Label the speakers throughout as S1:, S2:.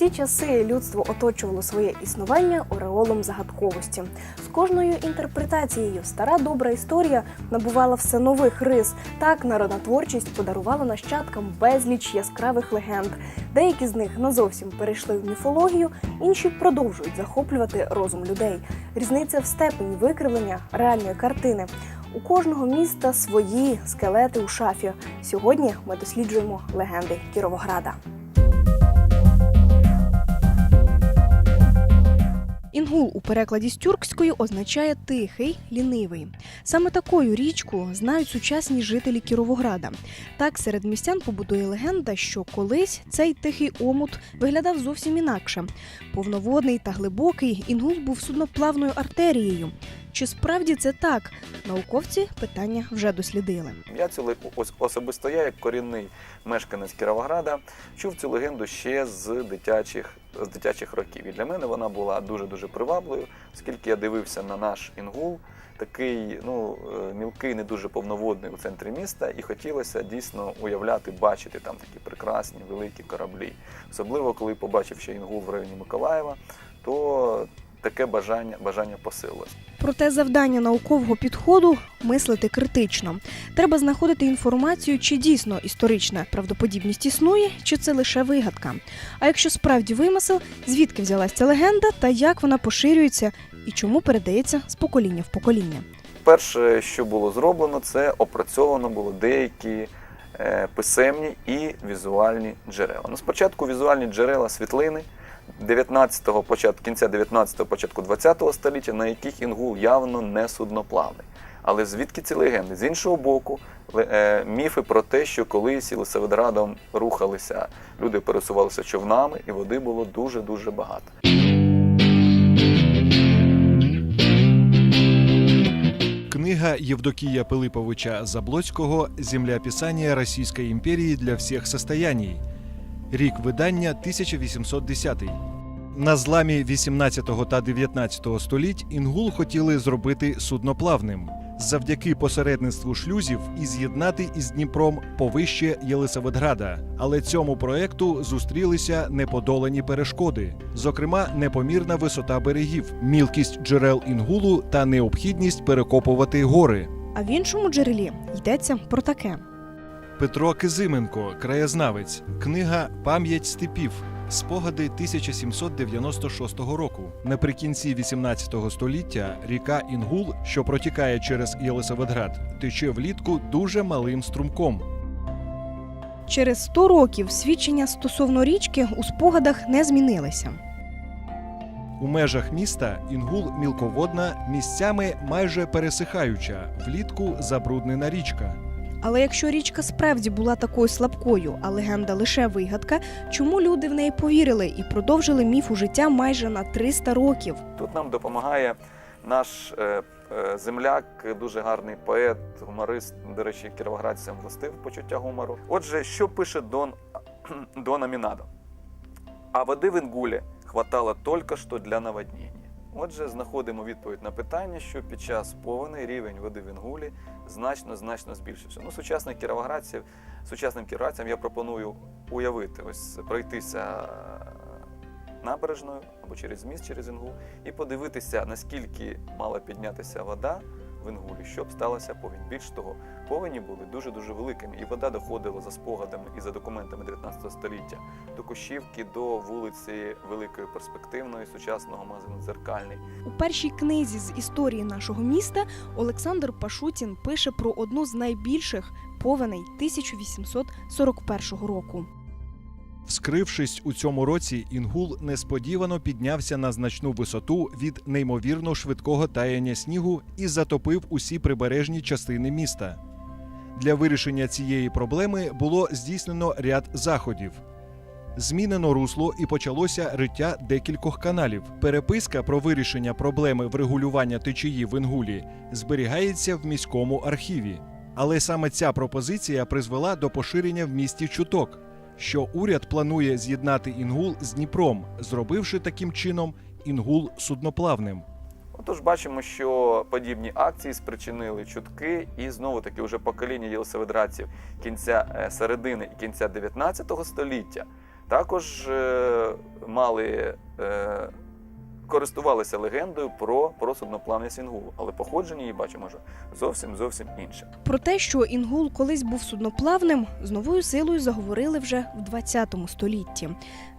S1: усі часи людство оточувало своє існування ореолом загадковості. З кожною інтерпретацією стара добра історія набувала все нових рис. Так народна творчість подарувала нащадкам безліч яскравих легенд. Деякі з них не зовсім перейшли в міфологію, інші продовжують захоплювати розум людей. Різниця в степені викривлення реальної картини. У кожного міста свої скелети у шафі. Сьогодні ми досліджуємо легенди Кіровограда. Інгул у перекладі з тюркської означає тихий, лінивий. Саме такою річку знають сучасні жителі Кіровограда. Так серед містян побудує легенда, що колись цей тихий омут виглядав зовсім інакше. Повноводний та глибокий інгул був судноплавною артерією. Чи справді це так? Науковці питання вже дослідили.
S2: Я цю особисто я, як корінний мешканець Кіровограда, чув цю легенду ще з дитячих, з дитячих років. І для мене вона була дуже дуже привабливою, оскільки я дивився на наш інгул, такий ну е, мілкий, не дуже повноводний у центрі міста, і хотілося дійсно уявляти, бачити там такі прекрасні великі кораблі. Особливо коли побачив ще інгул в районі Миколаєва, то таке бажання, бажання посилилось.
S1: Проте завдання наукового підходу мислити критично. Треба знаходити інформацію, чи дійсно історична правдоподібність існує, чи це лише вигадка. А якщо справді вимисел, звідки взялась ця легенда та як вона поширюється і чому передається з покоління в покоління.
S2: Перше, що було зроблено, це опрацьовано було деякі е, писемні і візуальні джерела. Ну, спочатку візуальні джерела світлини 19-го, початку, кінця 19-го, початку 20-го століття, на яких інгул явно не судноплавний. Але звідки ці легенди? З іншого боку, е, міфи про те, що колись Єлисаветградом рухалися, люди пересувалися човнами, і води було дуже-дуже багато.
S3: Книга Євдокія Пилиповича Заблоцького «Земля писання Російської імперії для всіх состояній. Рік видання 1810. На зламі 18 та 19 століть Інгул хотіли зробити судноплавним завдяки посередництву шлюзів і з'єднати із Дніпром повище Єлисаветграда. Але цьому проекту зустрілися неподолані перешкоди, зокрема, непомірна висота берегів, мілкість джерел Інгулу та необхідність перекопувати гори.
S1: А в іншому джерелі йдеться про таке.
S3: Петро Кизименко, краєзнавець, книга Пам'ять степів. Спогади 1796 року. Наприкінці 18 століття ріка Інгул, що протікає через Єлисаветград, тече влітку дуже малим струмком.
S1: Через 100 років свідчення стосовно річки у спогадах не змінилися.
S3: У межах міста Інгул мілководна, місцями майже пересихаюча, влітку забруднена річка.
S1: Але якщо річка справді була такою слабкою, а легенда лише вигадка, чому люди в неї повірили і продовжили міф у життя майже на 300 років?
S2: Тут нам допомагає наш е, е, земляк, дуже гарний поет, гуморист, до речі, кіровоградцям властив почуття гумору. Отже, що пише Дон, Дон Амінадо? А води в Інгулі хватало тільки що для наводнення. Отже, знаходимо відповідь на питання, що під час повені рівень води в Інгулі значно значно збільшився. Ну, сучасних кіровоградців, сучасним кіровоградцям я пропоную уявити, ось пройтися набережною або через міст, через Інгул, і подивитися, наскільки мала піднятися вода в Інгулі, щоб сталася повінь. Більш того, повені були дуже-дуже великими, і вода доходила за спогадами і за документами 19 століття до Кущівки, до вулиці Великої Перспективної, сучасного магазину Дзеркальний.
S1: У першій книзі з історії нашого міста Олександр Пашутін пише про одну з найбільших повеней 1841 року.
S3: Вскрившись у цьому році, Інгул несподівано піднявся на значну висоту від неймовірно швидкого таяння снігу і затопив усі прибережні частини міста. Для вирішення цієї проблеми було здійснено ряд заходів. Змінено русло і почалося риття декількох каналів. Переписка про вирішення проблеми врегулювання течії в Інгулі зберігається в міському архіві. Але саме ця пропозиція призвела до поширення в місті чуток, що уряд планує з'єднати Інгул з Дніпром, зробивши таким чином Інгул судноплавним.
S2: Отож, бачимо, що подібні акції спричинили чутки, і знову таки вже покоління єлисаветградців кінця е, середини і кінця 19 століття також е, мали. Е, Користувалися легендою про, про судноплавність Інгулу, але походження її бачимо вже зовсім зовсім інше.
S1: Про те, що Інгул колись був судноплавним, з новою силою заговорили вже в 20 столітті.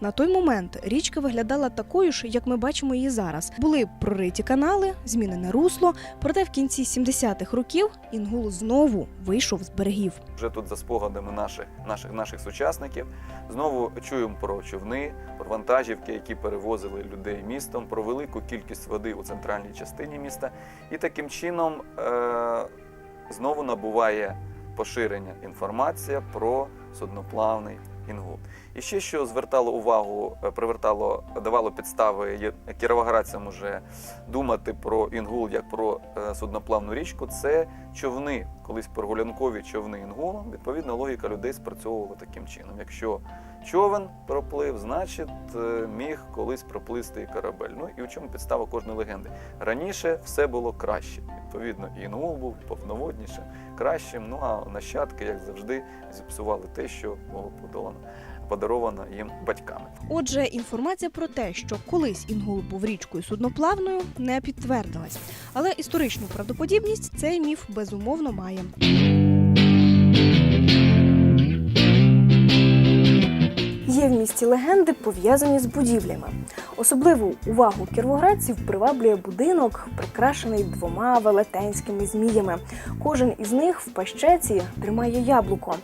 S1: На той момент річка виглядала такою ж, як ми бачимо її зараз. Були прориті канали, змінене русло. Проте в кінці 70-х років Інгул знову вийшов з берегів.
S2: Вже тут за спогадами наших, наших, наших сучасників знову чуємо про човни, про вантажівки, які перевозили людей містом, про велику кількість води у центральній частині міста. І таким чином е- знову набуває поширення інформація про судноплавний інгул. І ще що звертало увагу, е, привертало, давало підстави кіровоградцям уже думати про інгул як про е, судноплавну річку, це човни, колись прогулянкові човни інгулом. Відповідно, логіка людей спрацьовувала таким чином. Якщо човен проплив, значить е, міг колись проплисти і корабель. Ну і у чому підстава кожної легенди? Раніше все було краще. Відповідно, і інгул був повноводнішим, кращим. Ну а нащадки, як завжди, зіпсували те, що було подолано. Подарована їм батьками.
S1: Отже, інформація про те, що колись Інгул був річкою судноплавною, не підтвердилась. Але історичну правдоподібність цей міф безумовно має. Є в місті легенди, пов'язані з будівлями. Особливу увагу кіровоградців приваблює будинок, прикрашений двома велетенськими зміями. Кожен із них в пащеці тримає яблуко.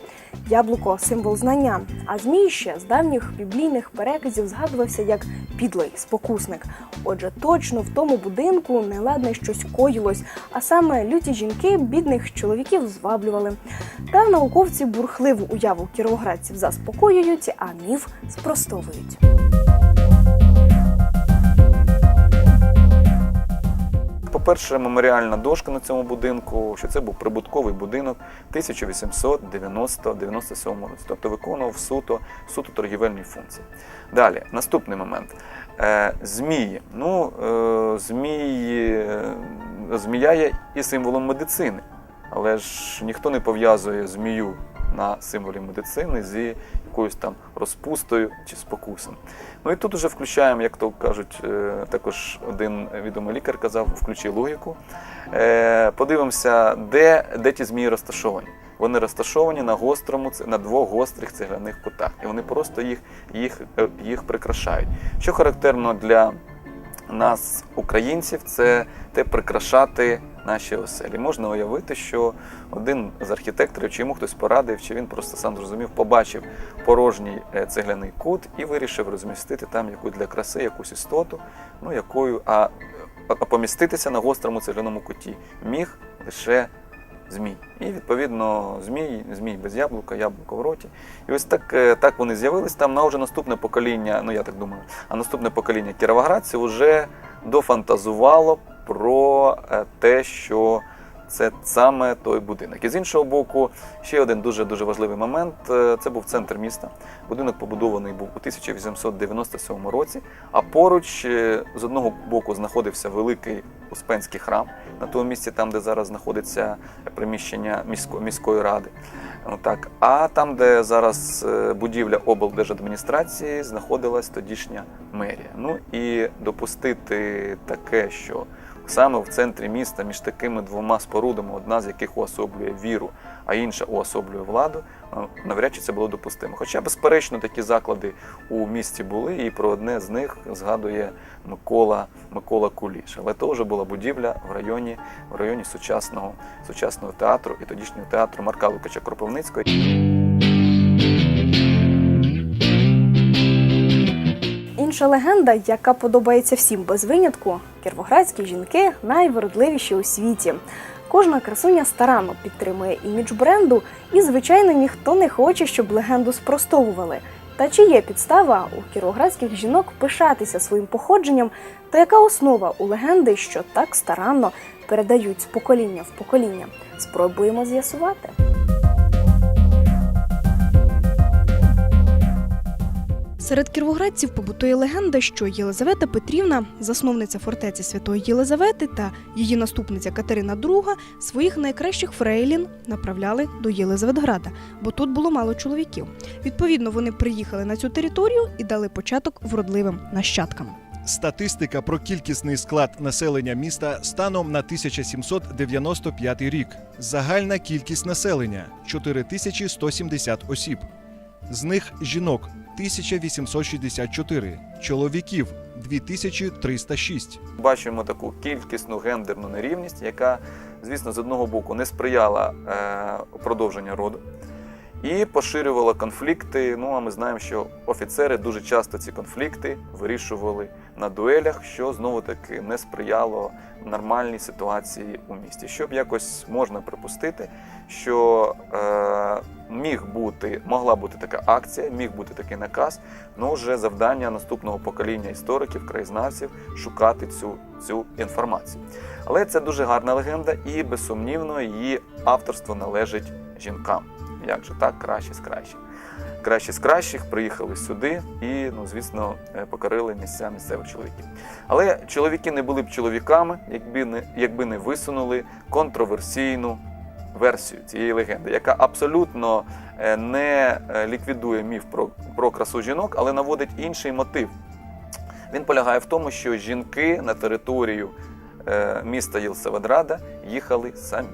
S1: Яблуко символ знання, а змій ще з давніх біблійних переказів згадувався як підлий спокусник. Отже, точно в тому будинку неладне щось коїлось, а саме люті жінки бідних чоловіків зваблювали. Та науковці бурхливу уяву кіровоградців заспокоюють, а міф спростовують.
S2: По-перше, меморіальна дошка на цьому будинку, що це був прибутковий будинок 1890-97 році, тобто виконував суто, суто торгівельні функції. Далі, наступний момент. Е, змії. Ну, е, змії, е, змія є і символом медицини, але ж ніхто не пов'язує змію на символі медицини з якоюсь там розпустою чи спокусом. Ну і тут вже включаємо, як то кажуть, е, також один відомий лікар казав, включи логіку. Е, Подивимося, де, де ті змії розташовані. Вони розташовані на гострому, на двох гострих цегляних кутах, і вони просто їх, їх, е, їх прикрашають. Що характерно для нас, українців, це те прикрашати наші оселі. Можна уявити, що один з архітекторів, чи йому хтось порадив, чи він просто сам зрозумів, побачив порожній е, цегляний кут і вирішив розмістити там яку для краси якусь істоту, ну якою, а, а поміститися на гострому цегляному куті міг лише змій. І відповідно змій, змій без яблука, яблуко в роті. І ось так, е, так вони з'явились. Там на вже наступне покоління, ну я так думаю, а наступне покоління кіровоградців вже дофантазувало про е, те, що це саме той будинок. І з іншого боку, ще один дуже дуже важливий момент. е, Це був центр міста. Будинок побудований був у 1897 році. А поруч е, з одного боку знаходився великий Успенський храм на тому місці, там, де зараз знаходиться приміщення міської, міської ради. Ну, так. А там, де зараз будівля облдержадміністрації, знаходилась тодішня мерія. Ну і допустити таке, що саме в центрі міста між такими двома спорудами, одна з яких уособлює віру, а інша уособлює владу, ну, навряд чи це було допустимо. Хоча, безперечно, такі заклади у місті були, і про одне з них згадує Микола, Микола Куліш. Але то вже була будівля в районі, в районі сучасного, сучасного театру і тодішнього театру Марка Лукача Кропивницького.
S1: Інша легенда, яка подобається всім без винятку, кіровоградські жінки найвродливіші у світі. Кожна красуня старанно підтримує імідж бренду, і, звичайно, ніхто не хоче, щоб легенду спростовували. Та чи є підстава у кіровоградських жінок пишатися своїм походженням, та яка основа у легенди, що так старанно передають з покоління в покоління? Спробуємо з'ясувати. Серед кіровоградців побутує легенда, що Єлизавета Петрівна, засновниця фортеці Святої Єлизавети та її наступниця Катерина II, своїх найкращих фрейлін направляли до Єлизаветграда, бо тут було мало чоловіків. Відповідно, вони приїхали на цю територію і дали початок вродливим нащадкам.
S3: Статистика про кількісний склад населення міста станом на 1795 рік. Загальна кількість населення 4170 осіб. З них жінок 1864, чоловіків 2306.
S2: Бачимо таку кількісну гендерну нерівність, яка, звісно, з одного боку не сприяла е, продовженню роду і поширювала конфлікти. Ну а ми знаємо, що офіцери дуже часто ці конфлікти вирішували на дуелях, що знову таки не сприяло нормальній ситуації у місті. Щоб якось можна припустити, що е, міг бути, могла бути така акція, міг бути такий наказ, ну вже завдання наступного покоління істориків, краєзнавців шукати цю, цю інформацію. Але це дуже гарна легенда, і безсумнівно її авторство належить жінкам. Як же так, кращі з кращих. Кращі з кращих приїхали сюди і, ну, звісно, е, покорили місця місцевих чоловіків. Але чоловіки не були б чоловіками, якби не, якби не висунули контроверсійну версію цієї легенди, яка абсолютно е, не е, ліквідує міф про, про красу жінок, але наводить інший мотив. Він полягає в тому, що жінки на територію е, міста Єлсаведрада їхали самі.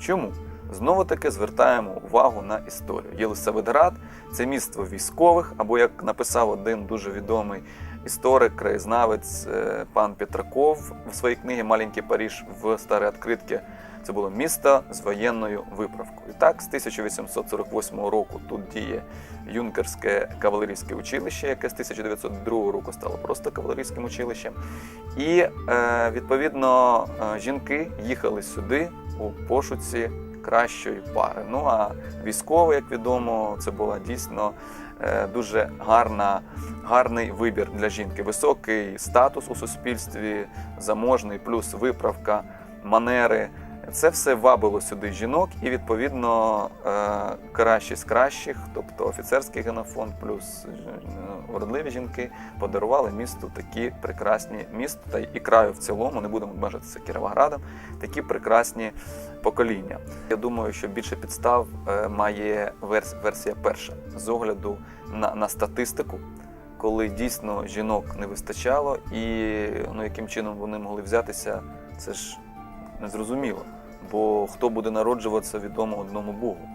S2: Чому? Знову таки звертаємо увагу на історію. Єлисаветград це місто військових, або як написав один дуже відомий історик, краєзнавець пан Петраков в своїй книгі Маленький Паріж в старій відкритці. Це було місто з воєнною виправкою. Так, з 1848 року тут діє юнкерське кавалерійське училище, яке з 1902 року стало просто кавалерійським училищем. І е, відповідно е, жінки їхали сюди у пошуці кращої пари. Ну а військовий, як відомо, це була дійсно е, дуже гарна, гарний вибір для жінки. Високий статус у суспільстві, заможний, плюс виправка, манери. Це все вабило сюди жінок, і відповідно е, кращі з кращих, тобто офіцерський генофонд, плюс е, вродливі жінки подарували місту такі прекрасні місту та і краю в цілому, не будемо обмежитися Кіровоградом, такі прекрасні покоління. Я думаю, що більше підстав е, має верс- версія перша з огляду на, на статистику. Коли дійсно жінок не вистачало, і ну, яким чином вони могли взятися, це ж незрозуміло. Бо хто буде народжуватися, відомо одному Богу.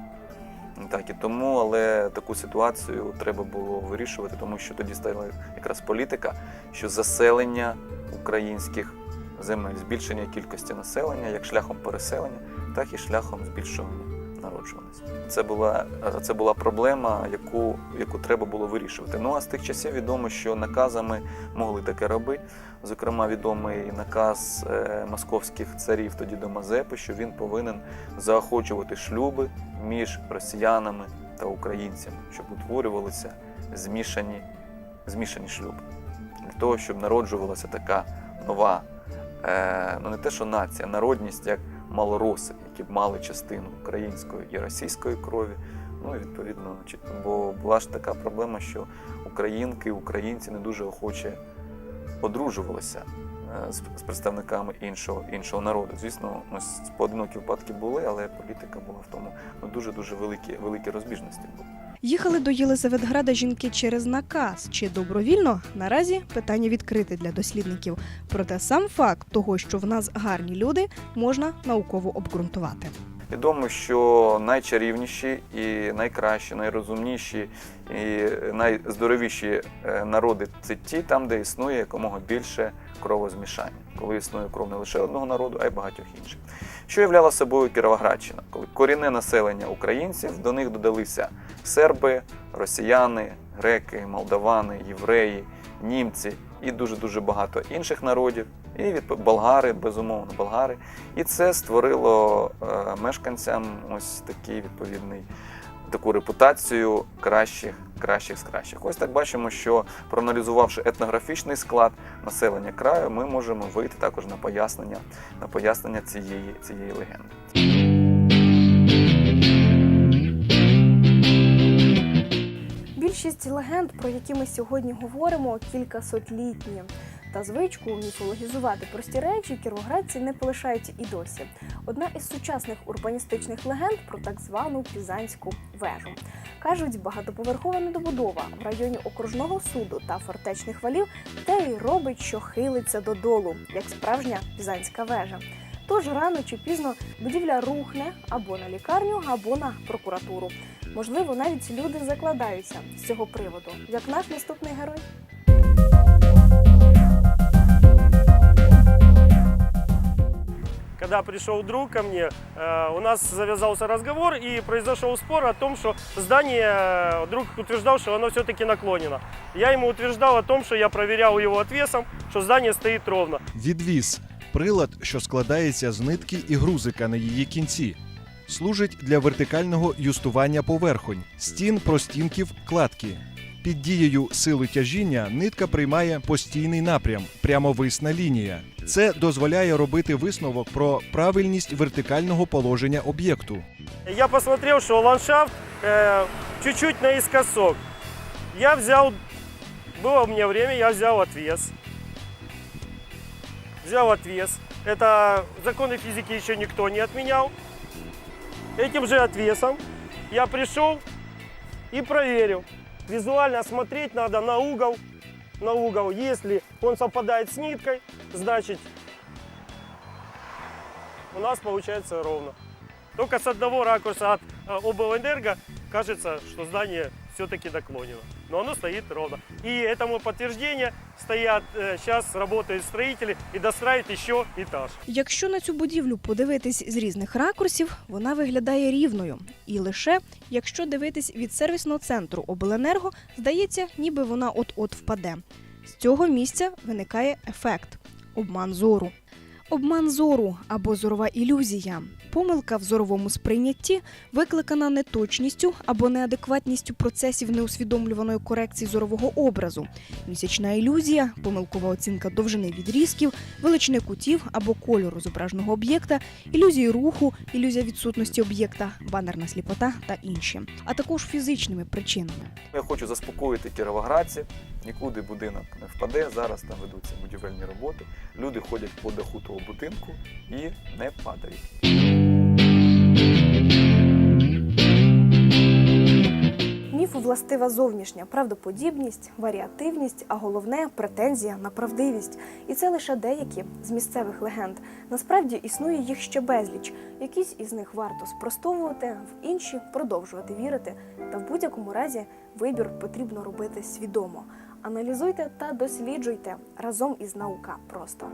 S2: Так і тому, але таку ситуацію треба було вирішувати, тому що тоді стала якраз політика, що заселення українських земель, збільшення кількості населення як шляхом переселення, так і шляхом збільшування народжуваності. Це була, це була проблема, яку, яку треба було вирішувати. Ну а з тих часів відомо, що наказами могли таке робити. Зокрема, відомий наказ е, московських царів тоді до Мазепи, що він повинен заохочувати шлюби між росіянами та українцями, щоб утворювалися змішані, змішані шлюби. Для того, щоб народжувалася така нова, е, ну не те, що нація, народність як малороси, які б мали частину української і російської крові. Ну і відповідно, бо була ж така проблема, що українки, українці не дуже охоче одружувалися е, з, представниками іншого, іншого народу. Звісно, ось поодинокі випадки були, але політика була в тому ну, дуже дуже великі, великі розбіжності були.
S1: Їхали до Єлизаветграда жінки через наказ чи добровільно наразі питання відкрите для дослідників. Проте сам факт того, що в нас гарні люди, можна науково обґрунтувати.
S2: Відомо, що найчарівніші і найкращі, найрозумніші і найздоровіші е, народи це ті, там, де існує якомога більше кровозмішання, коли існує кров не лише одного народу, а й багатьох інших. Що являла собою Кіровоградщина, коли корінне населення українців до них додалися серби, росіяни, греки, молдавани, євреї, німці і дуже дуже багато інших народів. І відп- болгари, безумовно, болгари. І це створило е, мешканцям ось такий відповідний таку репутацію кращих, кращих з кращих. Ось так бачимо, що проаналізувавши етнографічний склад населення краю, ми можемо вийти також на пояснення, на пояснення цієї, цієї легенди.
S1: Більшість легенд, про які ми сьогодні говоримо, кількасотлітні. Та звичку міфологізувати прості речі кіровоградці не полишають і досі. Одна із сучасних урбаністичних легенд про так звану Пізанську вежу. Кажуть, багатоповерхова недобудова в районі окружного суду та фортечних валів те й робить, що хилиться додолу, як справжня пізанська вежа. Тож рано чи пізно будівля рухне або на лікарню, або на прокуратуру. Можливо, навіть люди закладаються з цього приводу, як наш наступний герой.
S4: Когда пришел друг ко мне, у нас завязался разговор и произошел спор о том, что здание, друг утверждал, что оно все-таки наклонено. Я ему утверждал о том, что я проверял его отвесом, что здание стоит ровно.
S3: Відвіз прилад, що складається з нитки і грузика на її кінці. Служить для вертикального юстування поверхонь, стін, простінків, кладки. Під дією сили тяжіння нитка приймає постійний напрям, прямовисна лінія. Це дозволяє робити висновок про правильність вертикального положення об'єкту.
S4: Я посмотрел, что ландшафт э, чуть-чуть наискосок. Я взял, было у меня время, я взял отвес. Взял отвес. Это законы физики еще никто не отменял. Этим же отвесом я пришел и проверил. Визуально смотреть надо на угол. На угол. Если он совпадает с ниткой, значит у нас получается ровно. Только с одного ракурса от э, облэнерго кажется, что здание все-таки наклонено. Но оно стоит ровно. И этому подтверждение стоят, сейчас работают строители и достраивают еще этаж.
S1: Якщо на цю будівлю подивитись з різних ракурсів, вона виглядає рівною. І лише якщо дивитись від сервісного центру обленерго, здається, ніби вона от-от впаде. З цього місця виникає ефект обман зору. Обман зору або зорова ілюзія. Помилка в зоровому сприйнятті викликана неточністю або неадекватністю процесів неусвідомлюваної корекції зорового образу. Місячна ілюзія, помилкова оцінка довжини відрізків, величини кутів або кольору зображеного об'єкта, ілюзії руху, ілюзія відсутності об'єкта, банерна сліпота та інші, а також фізичними причинами.
S2: Я хочу заспокоїти кіровоградців. Нікуди будинок не впаде. Зараз там ведуться будівельні роботи. Люди ходять по даху того будинку і не падають.
S1: Міфу властива зовнішня правдоподібність, варіативність, а головне претензія на правдивість. І це лише деякі з місцевих легенд. Насправді існує їх ще безліч. Якісь із них варто спростовувати, в інші продовжувати вірити. Та в будь-якому разі вибір потрібно робити свідомо. Аналізуйте та досліджуйте разом із наука просто.